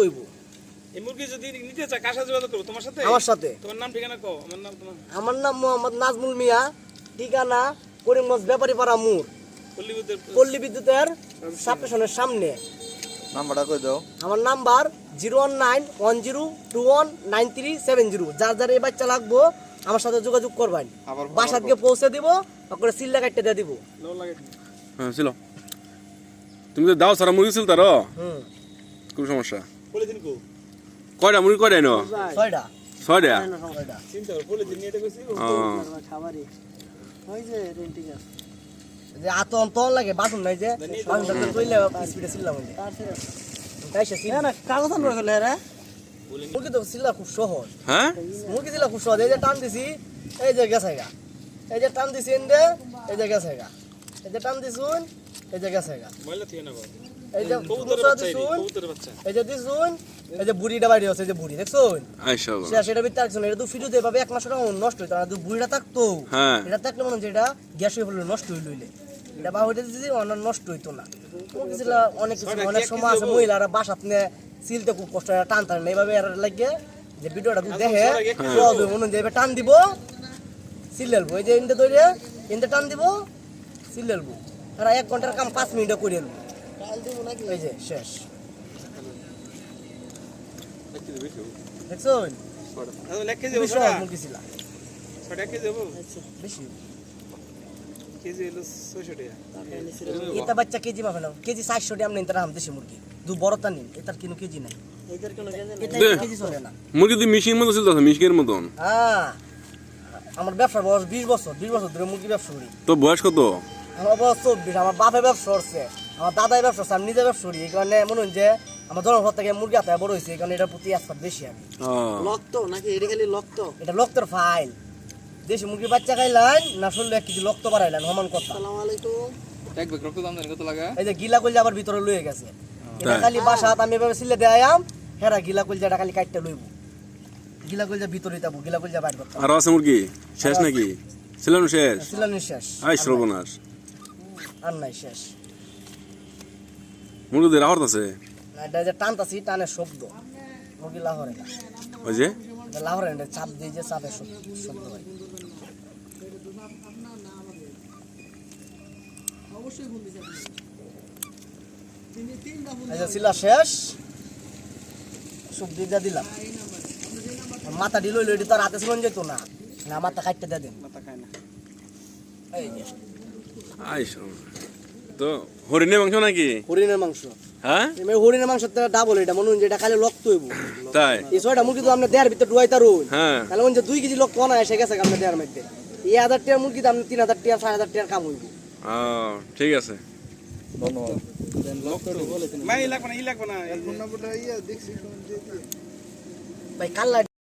হইব। এই মুরগি যদি নিতে চায় কার সাথে যোগাযোগ করব? তোমার সাথে? আমার সাথে। তোমার নাম ঠিকানা কও? আমার নাম তোমার আমার নাম মোহাম্মদ নাজমুল মিয়া। ঠিকানা করিমগঞ্জ ব্যাপারী পাড়া মুর পল্লী বিদ্যুতের সাবস্টেশনের সামনে। নাম্বারটা কই দাও? আমার number zero one nine one zero two one nine three seven zero. যার যার এই বাচ্চা লাগবো আমার সাথে যোগাযোগ করবেন। বাসাত গিয়ে পৌঁছে দিব করে সিল্লা কাটতে দিয়ে দিব। হ্যাঁ ছিল। তুমি তো দাও সারা মুরগি ছিল তার হুম। কোন সমস্যা। কয়টা? মুরগি কয়টা এনো? ছয়টা। ছয়টা? ছয়টা? চিন্তা করো পলিথিন নিয়ে এটা কইছি। ও। যে আত অন্তর লাগে বাসন নাই যে বাসনটা তুইলে স্পিডে সিল্লাম তাই সে কাগজ আনবার গেলে রে। মুরগি তো সিল্লা খুব সহজ। হ্যাঁ? মুরগি দিলা খুব সহজ। এই যে টান দিছি এই যে গেছে গা এই যে টান দিছি এন্ডে এই যে গেছে গা এই যে টান দিছুন এই যে গেছে গা না এই যে এই যে দিছুন এই যে বুড়িটা বাইরে আছে যে বুড়ি দেখছুন? আইসা সেটা ভিতরে রাখছুন এটা তো ফিরুতে পাবে এক মাস নষ্ট হইতো না বুড়িটা থাকতো হ্যাঁ। এটা থাকলে মনে হচ্ছে এটা গ্যাস হয়ে পড়লে নষ্ট হইল এটা বা হইতে দিছি অন্য নষ্ট হইতো না। অনেক কিছু অনেক সময় আছে মহিলারা বাসাত নিয়ে সিলতে খুব কষ্ট হয় টান টান এইভাবে এর লাগে যে ভিডিওটা দেখে মনে যে টান দিব সিলেলবো এই যে ইন্দে ধরে ইন্দে টান দিব সিলেলবো আর এক ঘণ্টার কাম পাঁচ মিনিটে করে এলবো। এই যে শেষ। দেখছ বেশি? এটা বাচ্চা কেজি পাবে না কেজি চারশো টাকা তারা দেশি মুরগি। দু বড়টা নিন এটার কোনো কেজি নাই। মুরগি তো মতো মিশিংয়ের মতন। হ্যাঁ। আমার ব্যবসার বয়স বিশ বছর বিশ বছর ধরে মুরগি ব্যবসা করি। তো বয়স কত? আমার বয়স চব্বিশ আমার বাপে ব্যবসা করছে। আমার দাদাই ব্যবসা করছে আমি নিজে ব্যবসা করি। এই কারণে মনে হয় যে আমার জন্মঘর থেকে মুরগি হাতে বড় হয়েছে এই কারণে এটার প্রতি আস্থা বেশি আমি। লক্ত নাকি এটা খালি লক্ত? এটা লক্তের ফাইল দেশি মুরগির বাচ্চা খাইলেন না শুনলে এক কেজি লক্ত বাড়াইলেন সমান কথা। সালাম আলাইকুম। এক রক্ত দাম জানি কত লাগা? এই যে গিলা কলজা আবার ভিতরে লয়ে গেছে। এটা খালি বাসাত আমি এভাবে সিলে দেয়াম হেরা গিলা কলজাটা খালি কাটতে লইব। গিলা কলজা ভিতরে যাব গিলা কলজা বাইর করতাম আরও আছে মুরগি? শেষ নাকি? শেষ? সিলানি শেষ। আই সর্বনাশ আর নাই শেষ। মুরগিদের আহত আছে? এটা যে টানতাছি টানের শব্দ। মুরগি লাহরে ওই যে? লাহরে চাপ দিয়ে যে চাপের শব্দ হয়। শেষ। সবজি দিয়ে দিলাম। মাথা দিল লইলি তো আর হাতে শুন যেত না। না মাথা কাটতে দিয়ে দেন। মাথা খায় না। এই। তো হরিণের মাংস নাকি? হরিণের মাংস। হ্যাঁ? এমনি হরিণের মাংস ডাবল এটা মনে হয় যে এটা খালি রক্ত হইব তাই? এই ছয়টা মুরগি তো ভিতরে ডুয়াই তারুন হ্যাঁ। তাহলে মনে দুই কেজি লোক কোনা এসে গেছে আপনি দেড় মধ্যে। এই হাজার টাকার মুরগি দাম তিন হাজার টাকা সাড়ে হাজার টাকার কাম হইব। ঠিক আছে। ধন্যবাদ। ভাই ই লাগবে না ই লাগবে না। ফোন নাম্বারটা দেখছি ভাই কাল্লা